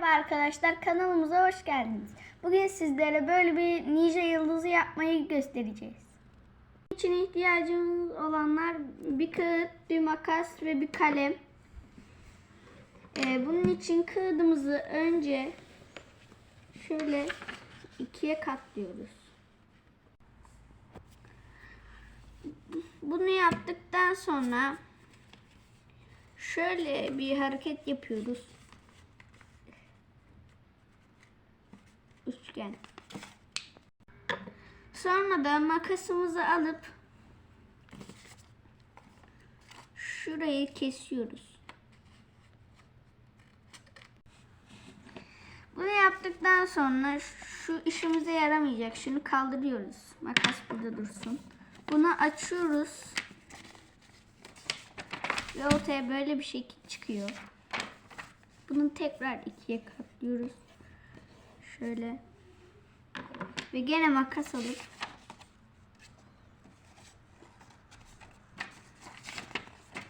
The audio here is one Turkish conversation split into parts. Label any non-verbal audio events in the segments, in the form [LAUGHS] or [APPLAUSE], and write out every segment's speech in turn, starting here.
Merhaba arkadaşlar kanalımıza hoş geldiniz. Bugün sizlere böyle bir ninja yıldızı yapmayı göstereceğiz. Bunun için ihtiyacımız olanlar bir kağıt, bir makas ve bir kalem. Ee, bunun için kağıdımızı önce şöyle ikiye katlıyoruz. Bunu yaptıktan sonra şöyle bir hareket yapıyoruz. Üçgen. Sonra da makasımızı alıp şurayı kesiyoruz. Bunu yaptıktan sonra şu işimize yaramayacak. Şunu kaldırıyoruz. Makas burada dursun. Bunu açıyoruz. Ve ortaya böyle bir şekil çıkıyor. Bunu tekrar ikiye katlıyoruz. Şöyle. Ve gene makas alıp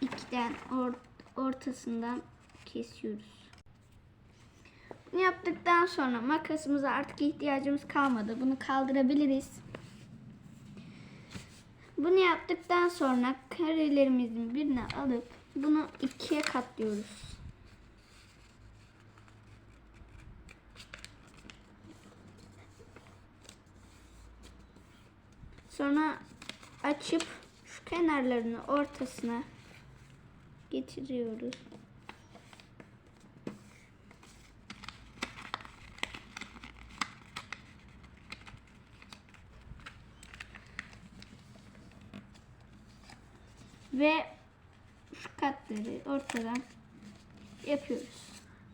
ikiden or ortasından kesiyoruz. Bunu yaptıktan sonra makasımıza artık ihtiyacımız kalmadı. Bunu kaldırabiliriz. Bunu yaptıktan sonra karelerimizin birini alıp bunu ikiye katlıyoruz. Sonra açıp şu kenarlarını ortasına getiriyoruz. Ve şu katları ortadan yapıyoruz.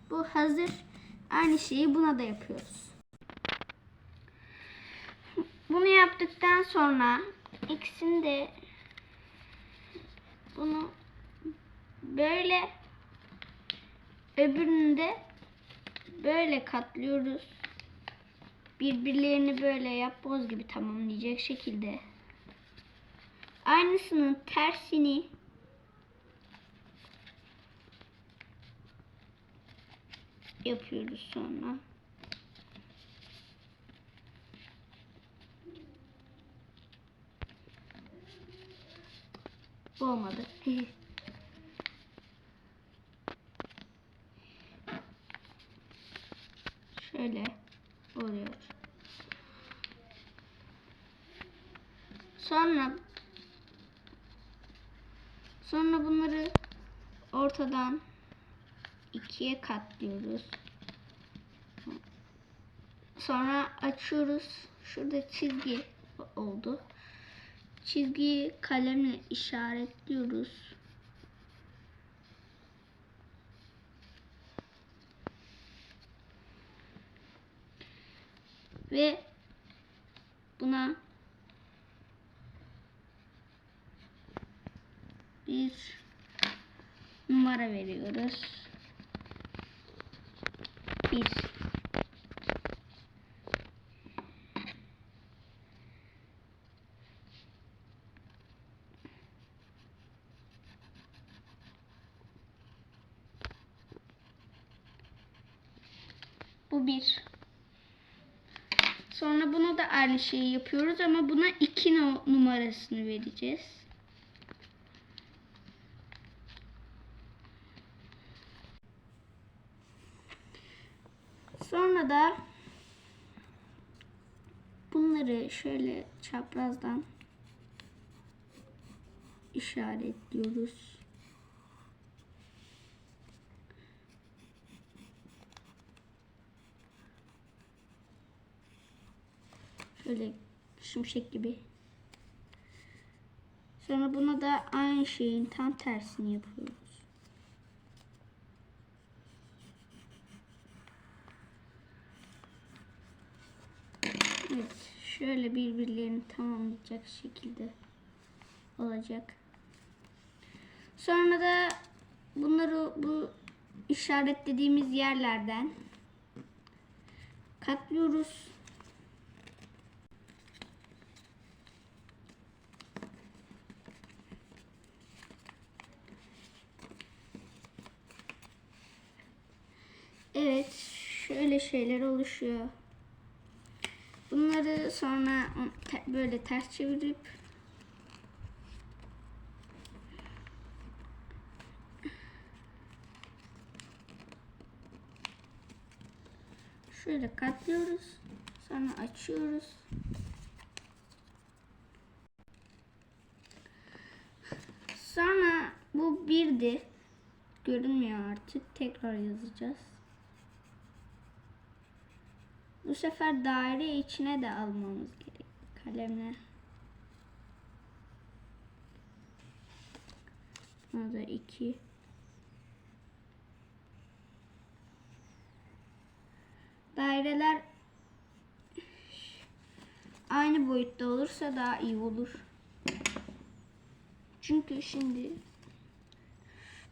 Bu hazır. Aynı şeyi buna da yapıyoruz. Bunu yaptıktan sonra ikisini de bunu böyle öbürünü de böyle katlıyoruz. Birbirlerini böyle yapboz gibi tamamlayacak şekilde. Aynısının tersini yapıyoruz sonra. Bu olmadı. [LAUGHS] Şöyle oluyor. Sonra sonra bunları ortadan ikiye katlıyoruz. Sonra açıyoruz. Şurada çizgi oldu. Çizgiyi kalemle işaretliyoruz. Ve buna bir numara veriyoruz. Bir. Bu bir. Sonra buna da aynı şeyi yapıyoruz ama buna iki no- numarasını vereceğiz. Sonra da bunları şöyle çaprazdan işaretliyoruz. Şöyle şimşek gibi. Sonra buna da aynı şeyin tam tersini yapıyoruz. Evet, şöyle birbirlerini tamamlayacak şekilde olacak. Sonra da bunları bu işaretlediğimiz yerlerden katlıyoruz. Evet, şöyle şeyler oluşuyor. Bunları sonra böyle ters çevirip şöyle katlıyoruz. Sonra açıyoruz. Sonra bu birdi. Görünmüyor artık. Tekrar yazacağız. Bu sefer daire içine de almamız gerek. Kalemle. Buna da iki. Daireler aynı boyutta olursa daha iyi olur. Çünkü şimdi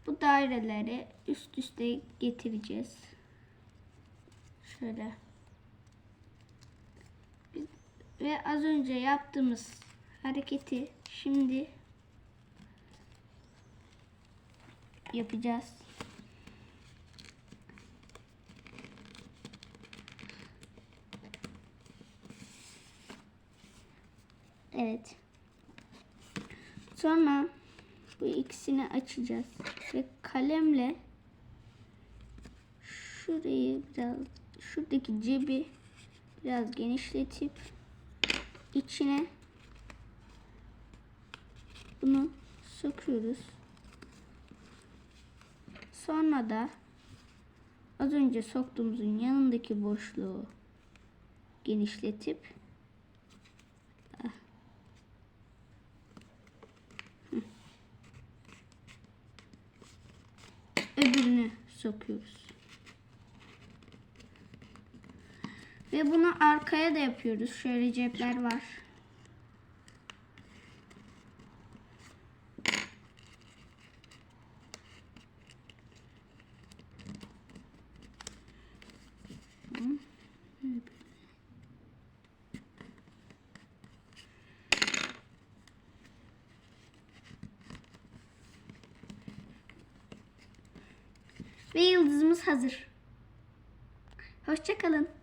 bu daireleri üst üste getireceğiz. Şöyle. Ve az önce yaptığımız hareketi şimdi yapacağız. Evet. Sonra bu ikisini açacağız ve kalemle şurayı biraz şuradaki cebi biraz genişletip içine bunu sokuyoruz. Sonra da az önce soktuğumuzun yanındaki boşluğu genişletip öbürünü sokuyoruz. Ve bunu arkaya da yapıyoruz. Şöyle cepler var. Ve yıldızımız hazır. Hoşçakalın.